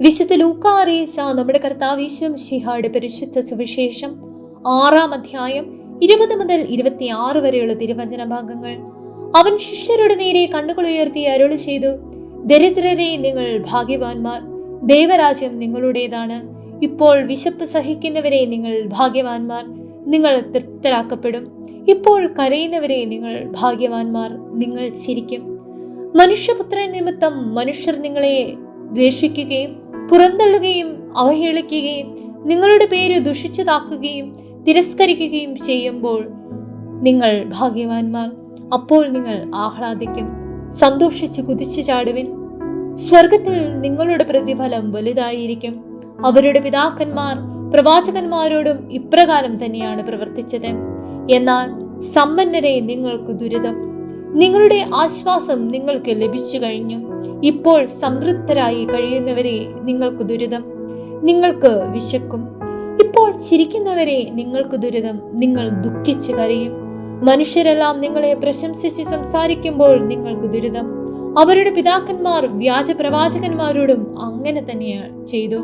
വിശുദ്ധ ലൂക്ക അറിയിച്ച നമ്മുടെ കർത്താവീശ്വം ശിഹായുടെ പരിശുദ്ധ സുവിശേഷം ആറാം അധ്യായം ഇരുപത് മുതൽ ഇരുപത്തിയാറ് വരെയുള്ള തിരുവചന ഭാഗങ്ങൾ. അവൻ ശിഷ്യരുടെ നേരെ കണ്ണുകൾ ഉയർത്തി അരുളി ചെയ്തു ദരിദ്രരെ നിങ്ങൾ ഭാഗ്യവാന്മാർ ദേവരാജ്യം നിങ്ങളുടേതാണ്. ഇപ്പോൾ വിശപ്പ് സഹിക്കുന്നവരെ നിങ്ങൾ ഭാഗ്യവാന്മാർ നിങ്ങൾ തൃപ്തരാക്കപ്പെടും. ഇപ്പോൾ കരയുന്നവരെ നിങ്ങൾ ഭാഗ്യവാന്മാർ നിങ്ങൾ ചിരിക്കും. മനുഷ്യപുത്രൻ നിമിത്തം മനുഷ്യർ നിങ്ങളെ ദ്വേഷിക്കുകയും പുറന്തള്ളുകയും അവഹേളിക്കുകയും നിങ്ങളുടെ പേര് ദുഷിച്ചതാക്കുകയും തിരസ്കരിക്കുകയും ചെയ്യുമ്പോൾ നിങ്ങൾ ഭാഗ്യവാന്മാർ. അപ്പോൾ നിങ്ങൾ ആഹ്ലാദിക്കും. സന്തോഷിച്ച് കുതിച്ചു ചാടുവിൻ. സ്വർഗത്തിൽ നിങ്ങളുടെ പ്രതിഫലം വലുതായിരിക്കും. അവരുടെ പിതാക്കന്മാർ പ്രവാചകന്മാരോടും ഇപ്രകാരം തന്നെയാണ് പ്രവർത്തിച്ചത്. എന്നാൽ സമ്പന്നരെ നിങ്ങൾക്ക് ദുരിതം. നിങ്ങളുടെ ആശ്വാസം നിങ്ങൾക്ക് ലഭിച്ചു കഴിഞ്ഞു. ഇപ്പോൾ സംതൃപ്തരായി കഴിയുന്നവരെ നിങ്ങൾക്ക് ദുരിതം നിങ്ങൾക്ക് വിശക്കും. ഇപ്പോൾ ചിരിക്കുന്നവരെ നിങ്ങൾക്ക് ദുരിതം നിങ്ങൾ ദുഃഖിച്ച് കരയും. മനുഷ്യരെല്ലാം നിങ്ങളെ പ്രശംസിച്ച് സംസാരിക്കുമ്പോൾ നിങ്ങൾക്ക് ദുരിതം. അവരുടെ പിതാക്കന്മാർ വ്യാജ പ്രവാചകന്മാരോടും അങ്ങനെ തന്നെയാണ് ചെയ്തു.